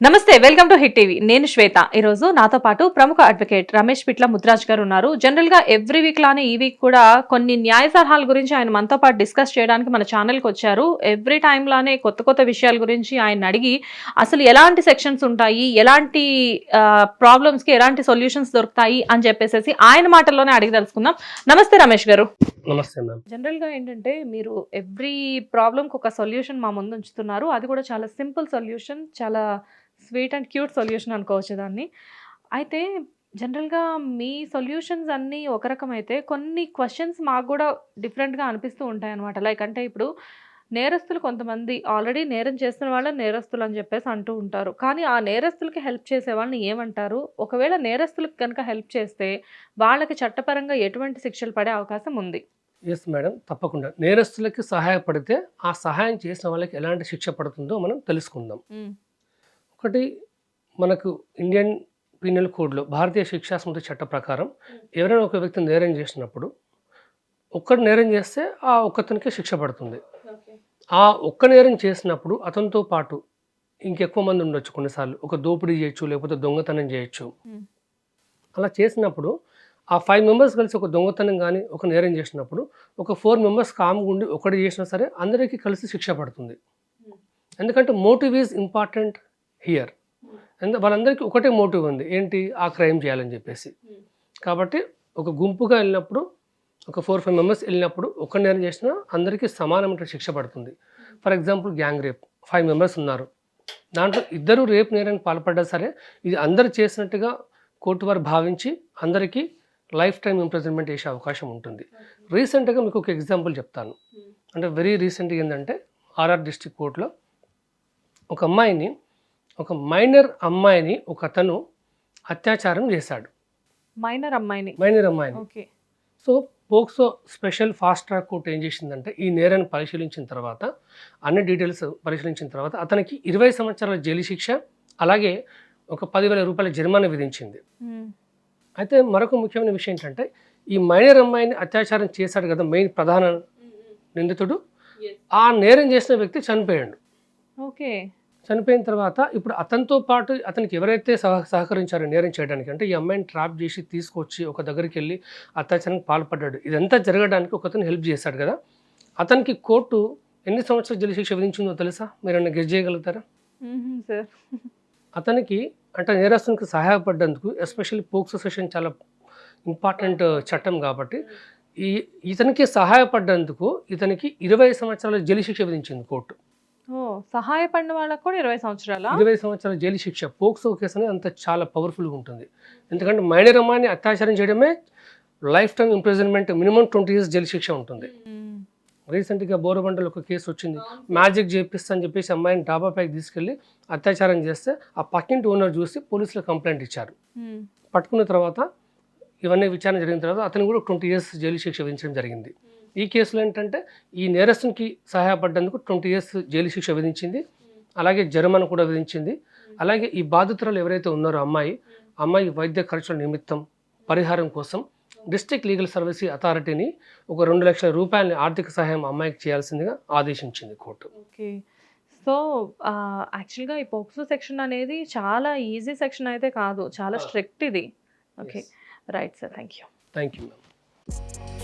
నమస్తే welcome to hit TV. నేను శ్వేత. ఈ రోజు నాతో పాటు ప్రముఖ అడ్వకేట్ రమేష్ పిట్ల ముద్రాజ్ గారు ఉన్నారు. జనరల్గా ఎవ్రీ వీక్ లానే ఈ వీక్ కూడా కొన్ని న్యాయ సలహాల గురించి ఆయన మనతో పాటు డిస్కస్ చేయడానికి మన ఛానల్కి వచ్చారు. ఎవ్రీ లానే కొత్త కొత్త విషయాల గురించి ఆయన అడిగి అసలు ఎలాంటి సెక్షన్స్ ఉంటాయి? ఎలాంటి ప్రాబ్లమ్స్కి ఎలాంటి సొల్యూషన్స్ దొరుకుతాయి? అని చెప్పేసి ఆయన మాటల్లోనే అడిగి తెలుసుకుందాం. నమస్తే రమేష్ గారు. నమస్తే జనరల్గా ఏంటంటే మీరు ఎవ్రీ ప్రాబ్లమ్కి ఒక సొల్యూషన్ మా ముందు ఉంచుతున్నారు. అది కూడా చాలా సింపుల్ సొల్యూషన్ చాలా స్వీట్ అండ్ క్యూట్ సొల్యూషన్ అనుకోవచ్చు దాన్ని. అయితే జనరల్గా మీ సొల్యూషన్స్ అన్నీ ఒక రకమైతే కొన్ని క్వశ్చన్స్ మాకు కూడా డిఫరెంట్గా అనిపిస్తూ ఉంటాయి అనమాట లైక్ అంటే ఇప్పుడు నేరస్తులు కొంతమంది ఆల్రెడీ నేరం చేస్తున్న వాళ్ళని నేరస్తులు అని చెప్పేసి అంటూ ఉంటారు. కానీ ఆ నేరస్తులకి హెల్ప్ చేసే వాళ్ళని ఏమంటారు? ఒకవేళ నేరస్తులకు కనుక హెల్ప్ చేస్తే వాళ్ళకి చట్టపరంగా ఎటువంటి శిక్షలు పడే అవకాశం ఉంది? ఎస్ మేడం తప్పకుండా. నేరస్తులకి సహాయపడితే ఆ సహాయం చేసిన వాళ్ళకి ఎలాంటి శిక్ష పడుతుందో మనం తెలుసుకుందాం. ఒకటి మనకు ఇండియన్ పీనల్ కోడ్లో భారతీయ శిక్షా స్మృతి చట్ట ప్రకారం ఎవరైనా ఒక వ్యక్తి నేరం చేసినప్పుడు ఒక్కడు నేరం చేస్తే ఆ ఒక్కతనికి శిక్ష పడుతుంది. ఆ ఒక్క నేరం చేసినప్పుడు అతనితో పాటు ఇంకెక్కువ మంది ఉండొచ్చు కొన్నిసార్లు. ఒక దోపిడీ చేయొచ్చు లేకపోతే దొంగతనం చేయొచ్చు. అలా చేసినప్పుడు ఆ ఫైవ్ మెంబర్స్ కలిసి ఒక దొంగతనం కానీ ఒక నేరం చేసినప్పుడు ఒక ఫోర్ మెంబర్స్ కామ్గా ఉండి ఒకటి చేసినా సరే అందరికీ కలిసి శిక్ష పడుతుంది. ఎందుకంటే మోటివ్ ఈజ్ ఇంపార్టెంట్. హియర్. ఎందుకంటే వాళ్ళందరికీ ఒకటే మోటివ్ ఉంది. ఏంటి? ఆ క్రైమ్ చేయాలని చెప్పేసి. కాబట్టి ఒక గుంపుగా వెళ్ళినప్పుడు ఒక ఫోర్ ఫైవ్ మెంబర్స్ వెళ్ళినప్పుడు ఒక నేరం చేసినా అందరికీ సమానమైన శిక్ష పడుతుంది. For example gang rape. Five members ఉన్నారు. దాంట్లో ఇద్దరు రేప్ నేరానికి పాల్పడ్డా సరే ఇది అందరు చేసినట్టుగా కోర్టు వారు భావించి అందరికీ లైఫ్ టైం ఇంప్రిజన్మెంట్ వేసే అవకాశం ఉంటుంది. రీసెంట్గా మీకు ఒక ఎగ్జాంపుల్ చెప్తాను. అంటే వెరీ రీసెంట్గా ఏంటంటే ఆర్ఆర్ డిస్ట్రిక్ట్ కోర్టులో ఒక అమ్మాయిని ఒక మైనర్ అమ్మాయిని ఒక అతను అత్యాచారం చేశాడు. మైనర్ అమ్మాయిని. మైనర్ అమ్మాయిని. Okay. So POCSO special fast track court ఏం చేసిందంటే ఈ నేరాన్ని పరిశీలించిన తర్వాత అన్ని డీటెయిల్స్ పరిశీలించిన తర్వాత అతనికి ఇరవై సంవత్సరాల జైలు శిక్ష అలాగే ఒక పదివేల రూపాయల జరిమానా విధించింది. అయితే మరొక ముఖ్యమైన విషయం ఏంటంటే ఈ మైనర్ అమ్మాయిని అత్యాచారం చేశాడు కదా మెయిన్ ప్రధాన నిందితుడు ఆ నేరం చేసిన వ్యక్తి చనిపోయాడు. ఓకే. చనిపోయిన తర్వాత ఇప్పుడు అతనితో పాటు అతనికి ఎవరైతే సహ సహకరించారో నేరం చేయడానికి అంటే ఈ అమ్మాయిని ట్రాప్ చేసి తీసుకొచ్చి ఒక దగ్గరికి వెళ్ళి అత్యాచారానికి పాల్పడ్డాడు. ఇదంతా జరగడానికి ఒక అతను హెల్ప్ చేశాడు కదా. అతనికి కోర్టు ఎన్ని సంవత్సరాల జైలు శిక్ష విధించిందో తెలుసా? మీరు ఏమన్నా గెస్ చేయగలుగుతారా సార్. అతనికి అంటే నేరస్తునికి సహాయపడ్డందుకు ఎస్పెషల్లీ పోక్సో సెషన్ చాలా ఇంపార్టెంట్ చట్టం కాబట్టి ఈ ఇతనికి సహాయపడ్డందుకు ఇతనికి ఇరవై సంవత్సరాల జైలు శిక్ష విధించింది కోర్టు. సహాయపడిన వాళ్ళకు కూడా ఇరవై సంవత్సరాల? ఇరవై సంవత్సరాల జైలు శిక్ష పోక్సో కేసు అనేది అంత చాలా పవర్ఫుల్గా ఉంటుంది. ఎందుకంటే మైనర్ అమ్మాయిని అత్యాచారం చేయడమే life time imprisonment minimum twenty years jail శిక్ష ఉంటుంది. రీసెంట్గా బోరబండలో ఒక కేసు వచ్చింది. మ్యాజిక్ చేపిస్తా అని చెప్పేసి అమ్మాయిని డాబా పైకి తీసుకెళ్ళి అత్యాచారం చేస్తే ఆ పక్కింటి ఓనర్ చూసి పోలీసులకు కంప్లైంట్ ఇచ్చారు. పట్టుకున్న తర్వాత ఇవన్నీ విచారణ జరిగిన తర్వాత అతను కూడా ట్వంటీ ఇయర్స్ జైలు శిక్ష విధించడం జరిగింది. ఈ కేసులో ఏంటంటే ఈ నేరస్తునికి సహాయపడ్డందుకు ట్వంటీ ఇయర్స్ జైలు శిక్ష విధించింది. అలాగే జరిమానా కూడా విధించింది. అలాగే ఈ బాధితురాలు ఎవరైతే ఉన్నారో అమ్మాయి అమ్మాయి వైద్య ఖర్చుల నిమిత్తం పరిహారం కోసం డిస్ట్రిక్ట్ లీగల్ సర్వీస్ అథారిటీని ఒక రెండు లక్షల రూపాయలని ఆర్థిక సహాయం అమ్మాయికి చేయాల్సిందిగా ఆదేశించింది కోర్టు. ఓకే. సో యాక్చువల్గా ఈ పోక్సో సెక్షన్ అనేది చాలా ఈజీ సెక్షన్ అయితే కాదు. చాలా స్ట్రిక్ట్ ఇది. Okay. Right sir. Thank you thank you ma'am.